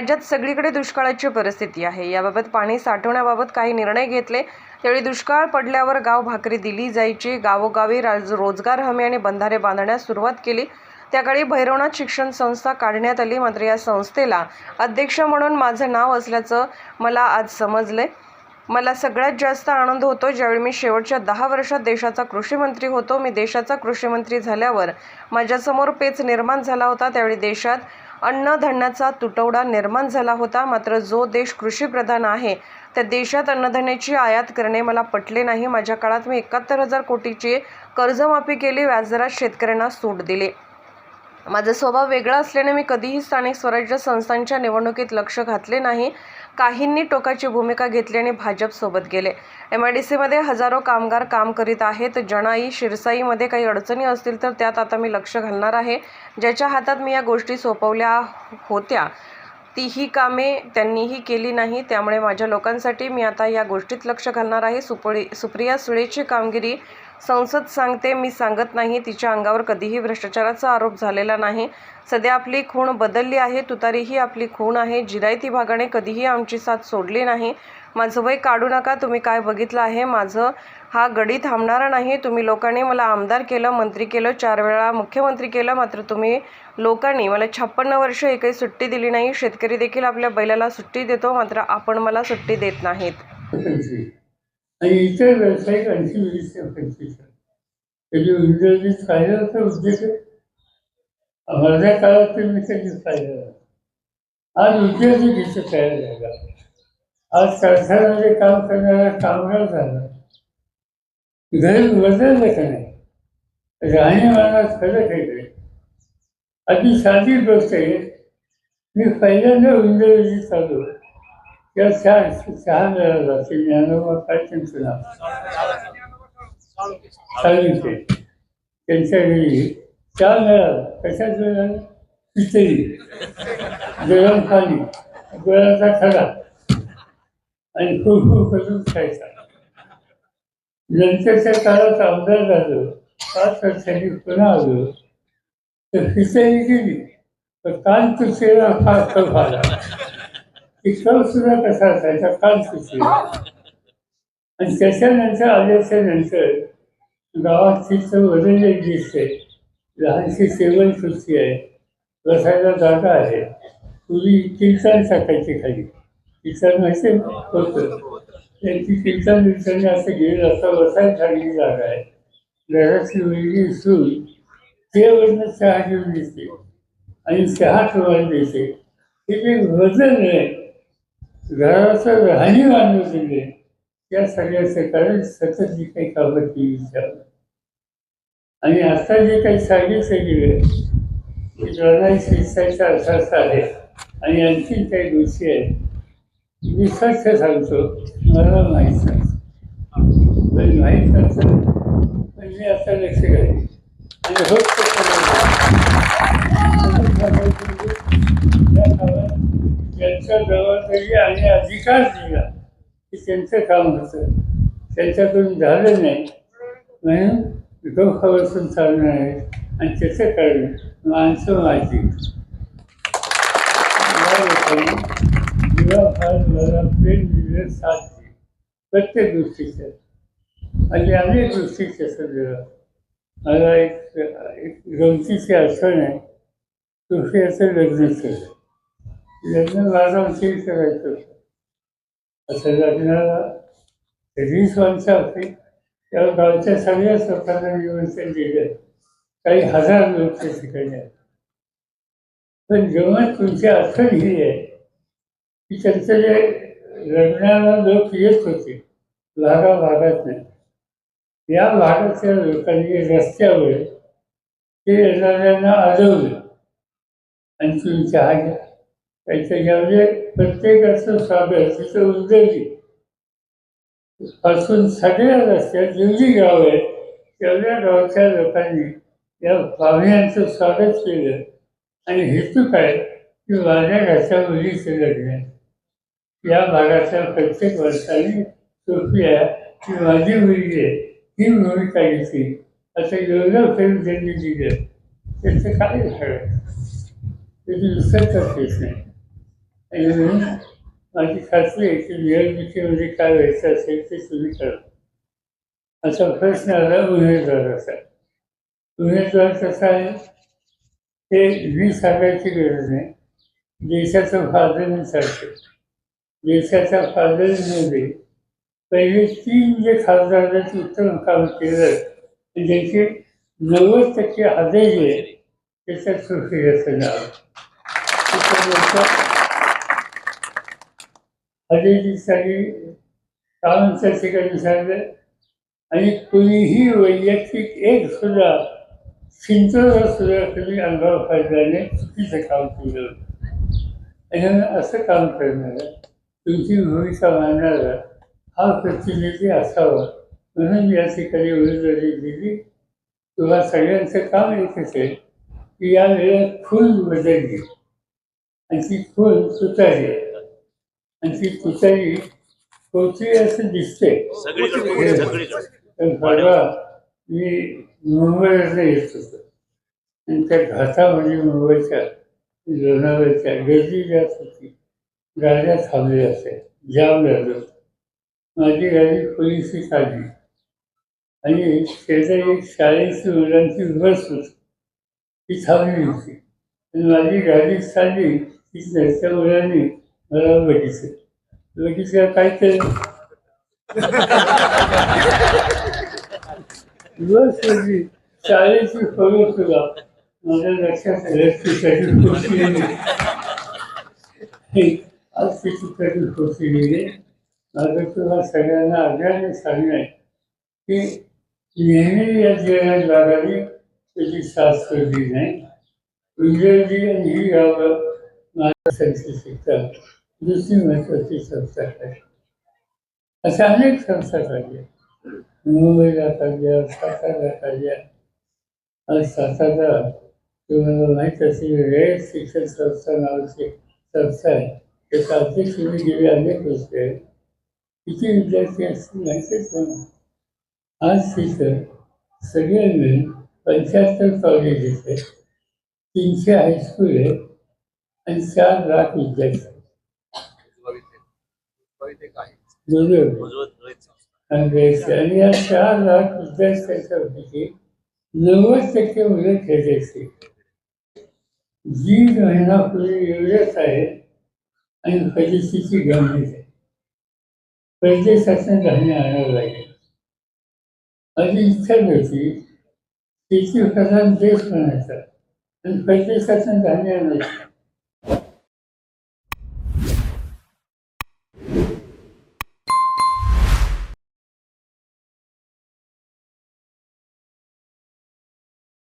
राज्यात सगळीकडे दुष्काळाची परिस्थिती आहे. याबाबत पाणी साठवण्याबाबत काही निर्णय घेतले. त्यावेळी दुष्काळ पडल्यावर गाव भाकरी दिली जायची. गावोगावी राज रोजगार हमी आणि बंधारे बांधण्यास सुरुवात केली. त्याकाळी भैरवनाथ शिक्षण संस्था काढण्यात आली. मात्र या संस्थेला अध्यक्ष म्हणून माझं नाव असल्याचं मला आज समजले मला सगळ्यात जास्त आनंद होतो. ज्यावेळी मी शेवटच्या दहा वर्षात देशाचा कृषीमंत्री होतो. मी देशाचा कृषीमंत्री झाल्यावर माझ्यासमोर पेच निर्माण झाला होता. त्यावेळी देशात अन्नधान्याचा तुटवडा निर्माण झाला होता. मात्र जो देश कृषीप्रधान आहे त्या देशात अन्नधान्याची आयात करणे मला पटले नाही. माझ्या काळात मी एकाहत्तर हजार कोटीची कर्जमाफी केली. व्याजदरात शेतकऱ्यांना सूट दिली. माझा स्वभाव वेगळा असल्याने मी कधीही स्थानिक स्वराज्य संस्थांच्या निवडणुकीत लक्ष घातले नाही. काहींनी टोकाची भूमिका घेतली आणि भाजपसोबत गेले. एम आय डी सीमध्ये हजारो कामगार काम करीत आहेत. जणाई शिरसाईमध्ये काही अडचणी असतील तर त्यात आता मी लक्ष घालणार आहे. ज्याच्या हातात मी या गोष्टी सोपवल्या होत्या. तीही कामे त्यांनीही केली नाही. त्यामुळे माझ्या लोकांसाठी मी आता या गोष्टीत लक्ष घालणार आहे. सुपळी सुप्रिया सुळेची कामगिरी संसद सांगते मी सांगत नाही. तिच्या अंगावर कधीही भ्रष्टाचाराचा आरोप झालेला नाही. सध्या आपली खूण बदलली आहे. तुतारी ही आपली खूण आहे. जिरायती भागाने कधीही आमची साथ सोडली नाही. माझं वय काढू नका तुम्ही काय बघितलं आहे? माझं हा गडी थांबणारा नाही. तुम्ही लोकांनी मला आमदार केलं मंत्री केलं चार वेळा मुख्यमंत्री केलं मात्र तुम्ही लोकांनी मला छप्पन्न वर्ष एकही सुट्टी दिली नाही. शेतकरी देखील आपल्या बैलाला सुट्टी देतो मात्र आपण मला सुट्टी देत नाहीत. आणि इतर व्यावसायिक आणखी इंग्रजीत उद्देश माझ्या काळात मी कधीच आज तयार झाला आज कारखान्याचे काम करणारा कामगार झाला. घर बदललं का नाही? राहणीमानात फरक आहे अगदी साधी गोष्ट आहे. मी पहिल्यांदा इंग्रजी चालू त्या चार चहा मिळाला ते ज्ञानोबा काय त्यांचं नाव. चालू ते त्यांच्या वेळी चहा मिळाला कशात मिळाला खिचडी गरम पाणी. गुळाचा खडा. आणि खूप करून खायचा नंतरच्या काळात आमदार झालो पाच वर्षांनी पुन्हा आलो तर खिचडी गेली तर कान तुझेला फार कफ आला ती कफ सुद्धा कसा असायचा? कान तुझे आणि त्याच्यानंतर आल्याच्यानंतर गावात तिथं बदलले दिसते लहानशी टेबल खुर्ची आहे बसायला जागा आहे. पूर्वी कीर्तन टाकायची खाली. माहिती होतं. त्यांची कीर्तन विचारणे असं गेलं असं बसायला चांगली जागा आहे. घराची मुलगी सून तेवरनं चहा घेऊन देते आणि चहा ठेवायला देते हे जे बदल आहे घराचं राहणी बांधून दिले. त्या सगळ्याचं कारण सतत जी काही कामं ती विचार आणि आता जे काही सांगितलं गेलं की लढाई शिक्षाचा असाच आहे. आणि आणखीन काही गोष्टी आहेत मी सांगतो मला माहीत नाही पण माहीत नसतं पण मी आता लक्ष घालेन म्हणजे आणि होत या जबाबदारी आणि अधिकार दिला की त्यांचं काम होतं. त्यांच्याकडून झालं नाही. म्हणून डोकं बसून चालणार आहे. आणि त्याचं कारण माणसं माझी प्रेम साथ प्रत्येक दृष्टीचे आणि अनेक दृष्टीचे सगळं मला एक एक गमतीची आठवण आहे असं लग्न केलं लग्न माझा उशीर करायचं होतं असं लग्नाला वीस माणसं होती त्या गावच्या सगळ्याच लोकांना निमंत्रण दिलं काही हजार लोक त्या ठिकाणी आहेत पण जेव्हा तुमची आठवण ही आहे की त्यांचं जे लग्नाला लोक येत होते लागा भागात नाही या भागातल्या लोकांनी रस्त्यावर ते येणाऱ्यांना अडवलं. आणि तुम्ही चहा घ्या त्याच्या प्रत्येकाचं स्वागत तिथं उदरली पासून सगळ्या रस्त्यात जेवढी गाव आहेत तेवढ्या गावच्या लोकांनी या पाहुण्यांचं स्वागत केलं. आणि हेतू काय? की माझ्या घरच्या मुलीचं लग्न आहे. या भागाच्या प्रत्येक वर्षाने सोफिया ही माझी मुलगी आहे ही भूमिका घेतली असं एवढं प्रेम त्यांनी दिलं त्याचं काय झालं? त्याची दुसरं करतेच नाही. आणि म्हणून माझी खात्री आहे की निवडणुकीमध्ये काय व्हायचं असेल ते तुम्ही करा. असा प्रश्न आला उमेदवाराचा. उमेदवार कसा आहे? ते वीस सांगायची गरज नाही. देशाचं फादरसारखं देशाच्या फादरमध्ये पहिले तीन जे खासदारांचे उत्तम काम केलं आणि ज्याचे नव्वद टक्के आदेश त्याच्यात सुखी नाव आदेशीसाठी कामांच्या ठिकाणी सांगलं आणि कुणीही वैयक्तिक एक सुद्धा चिंतन सुद्धा कधी अंगावर फायद्याने चुकीचं काम केलं होतं. आणि असं काम करणारा तुमची भूमिका मांडणारा हा प्रतिनिधी असावा म्हणून या ठिकाणी उमेदवारी दिली. किंवा सगळ्यांचं काम एकच आहे की या वेळेत खून बदलली आणि ती खून तुतारी आहे. आणि ती तुतारी होती असं दिसते. तर परवा मी मुंबईवरनं येत होतो. आणि त्या घाटामध्ये मुंबईच्या लोणावळ्याच्या गर्दी जास्त होती. गाड्या थांबली असते जाम लागलं माझी गाडी पोलिसी काढली आणि शेजारी एक शाळेची मुलांची बस होती. ती थांबली होती. आणि माझी गाडी चालली ती त्या मुलांनी मला बघितलं. बघितलं काय केलं बस होती. शाळेची फळं सुद्धा माझ्या लक्षात रस्त्यासाठी पोचलेली आज तिच्यासाठी पोचलेली माझं तुला सगळ्यांना आग्रहाने सांगणं आहे की नेहमी या जगाद्वाराने त्याची साथ सोडली नाही. इंग्रजी आणि ही गावं माझ्या संस्था शिकतात. दुसरी महत्वाची संस्था आहे अशा अनेक संस्था काढल्या मुंबईला काढल्या सातारा काढल्या आज सातारा तुम्हाला माहीत असेल रयत शिक्षण संस्था नावाची संस्था आहे. ते अध्यक्ष मी गेले अनेक वर्ष आहे किती विद्यार्थी असतील माहितीच मला आज तिथं सगळे मिळून पंच्याहत्तर कॉलेजेस आहेत तीनशे हायस्कूल आहे आणि चार लाख विद्यार्थी बरोबर आणि या चार लाख विद्यार्थ्यांच्यापैकी नव्वद टक्के मुलं खेळायची महिना महिनापूर्वी एवढंच आहे आणि परिस्थिती गंभीर आहे. परदेशातून धान्य आणावं लागेल. माझी इच्छा होती शेती प्रधान देश म्हणायचा आणि परदेशातून धान्य आणायचं.